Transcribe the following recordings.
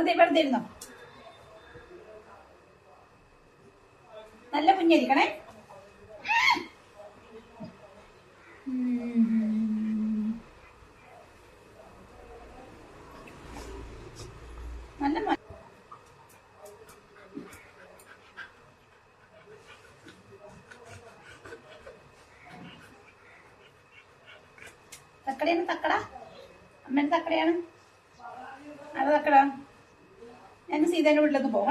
വെറുതെ വെറുതെ ഇരുന്നോ? നല്ല കുഞ്ഞിരിക്കണേ നല്ല തക്കടയാണ് തക്കട. അമ്മേന്റെ തക്കടയാണ്. അത് തക്കട? ഞാൻ സീതേന്റെ വീട്ടിലേക്ക് പോകും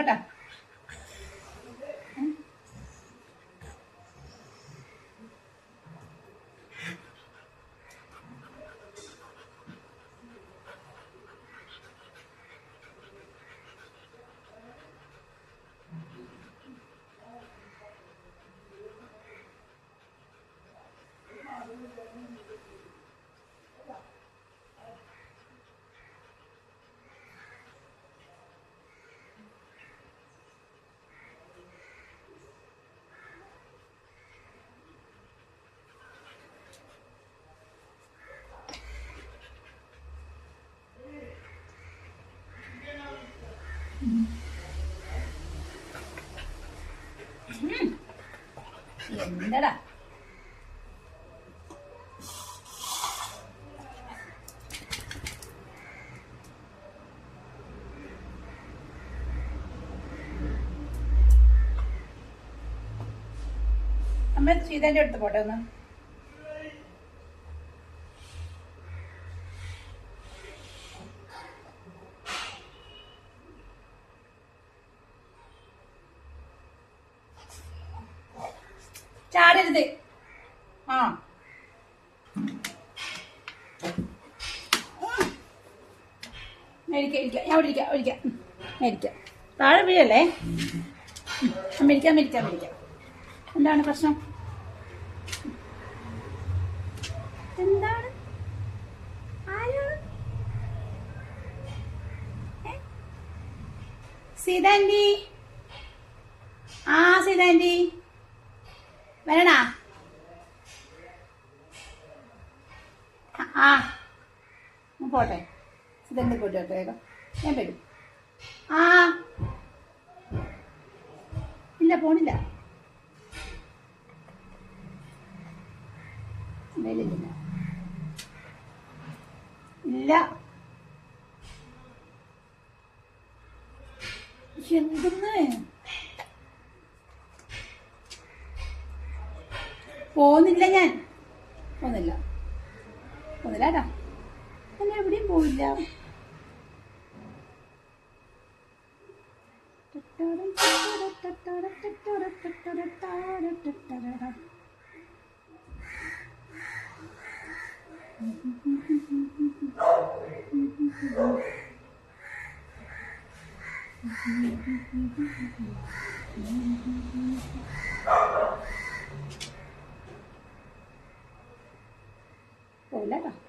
എന്തടാ? അമ്മ അടുത്ത് പോട്ടെ ഒന്ന്. ചാടരുത്. ആ. മേടിക്കാം ഇരിക്കാം ഞാൻ ഇരിക്കാം ഇരിക്കാം മേടിക്കാം. താഴെ വീഴല്ലേ? മേടിക്കാം മേടിക്കാം മേടിക്കാം. എന്താണ് പ്രശ്നം? എന്താണ്? സീതാന്റി ആ സീതാന്റി വരണാ? ആ പോട്ടെ. ഇതെന്ത് പോട്ടെ? വേഗം. ഞാൻ വരും. ആ. ഇല്ല പോണില്ല. മേലില്ല. ഇല്ല. എന്തെന്ന് പോകുന്നില്ല ഞാൻ. പോകുന്നില്ല പോകുന്നില്ല കേട്ടോ. ഞാൻ എവിടെയും പോയില്ല പോയില്ല കേട്ടോ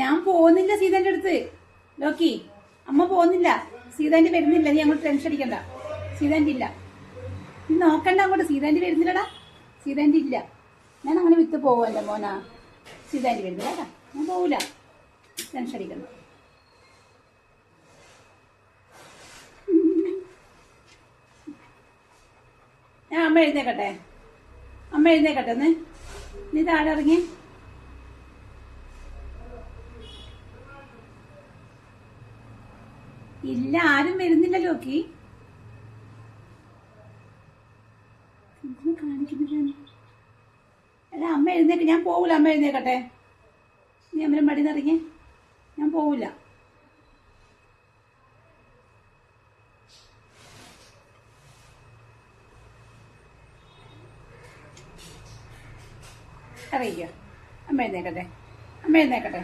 ഞാൻ പോകുന്നില്ല സീതന്റെ അടുത്ത്. ലോക്കി അമ്മ പോകുന്നില്ല. സീതാന്റെ വരുന്നില്ല. നീ അങ്ങോട്ട് ടെൻഷൻ അടിക്കണ്ട. സീതാന്റെ ഇല്ല. നീ നോക്കണ്ട അങ്ങോട്ട്. സീതാന്റെ വരുന്നില്ലടാ. സീതാന്റെ ഇല്ല. ഞാൻ അങ്ങനെ വിത്ത് പോവല്ല മോനാ. സീതാന്റെ വരുന്നില്ല കേട്ടാ ഞാൻ പോവില്ല ടെൻഷൻ അടിക്കണ്ട. ഞാൻ അമ്മ എഴുന്നേക്കട്ടെ. അമ്മ എഴുന്നേക്കട്ടെ ഒന്ന്. നീ താഴെ ഇറങ്ങി. ഇല്ല ആരും വരുന്നില്ല ലോക്കി എടാ അമ്മ എഴുന്നേക്ക്. ഞാൻ പോവില്ല അമ്മ എഴുന്നേക്കട്ടെ. നീ അമ്മ മടി നിറങ്ങി ഞാൻ പോവില്ല അറിയിക്കോ അമ്മ എഴുന്നേക്കട്ടെ. അമ്മ എഴുന്നേക്കട്ടെ.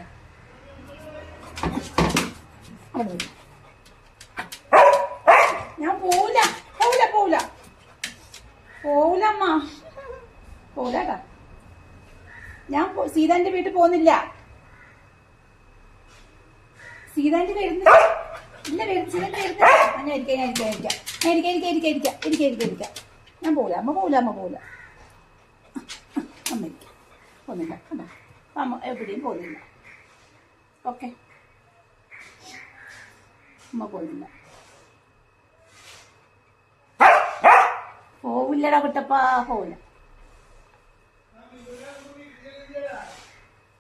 അവിടെ നില്ല്. ഞാൻ പോവില്ല പോവില്ല പോവില്ല പോവില്ല അമ്മ പോവില്ല കേട്ടാ ഞാൻ സീതാന്റെ വീട്ടിൽ പോകുന്നില്ല. സീതാന്റെ വരുന്നില്ല ഇല്ല സീതാന്റെ വരുന്നില്ല ഞാൻ ഇരിക്കാം ഞാൻ ഇരിക്കാം ഇരിക്കാം. ഞാൻ ഇരിക്കാം ഇരിക്കാം ഇരിക്കാം ഇരിക്കാം ഇരിക്കാം ഇരിക്കാം ഇരിക്കാം. ഞാൻ പോവില്ല അമ്മ പോവില്ല അമ്മ പോവില്ല. അമ്മ ഇരിക്കാം. പോകുന്നില്ല കേട്ടോ അമ്മ എവിടെയും പോകുന്നില്ല. ഓക്കെ. അമ്മ പോകുന്നില്ല. പോവില്ലടാ കുട്ടപ്പാ പോവില്ല.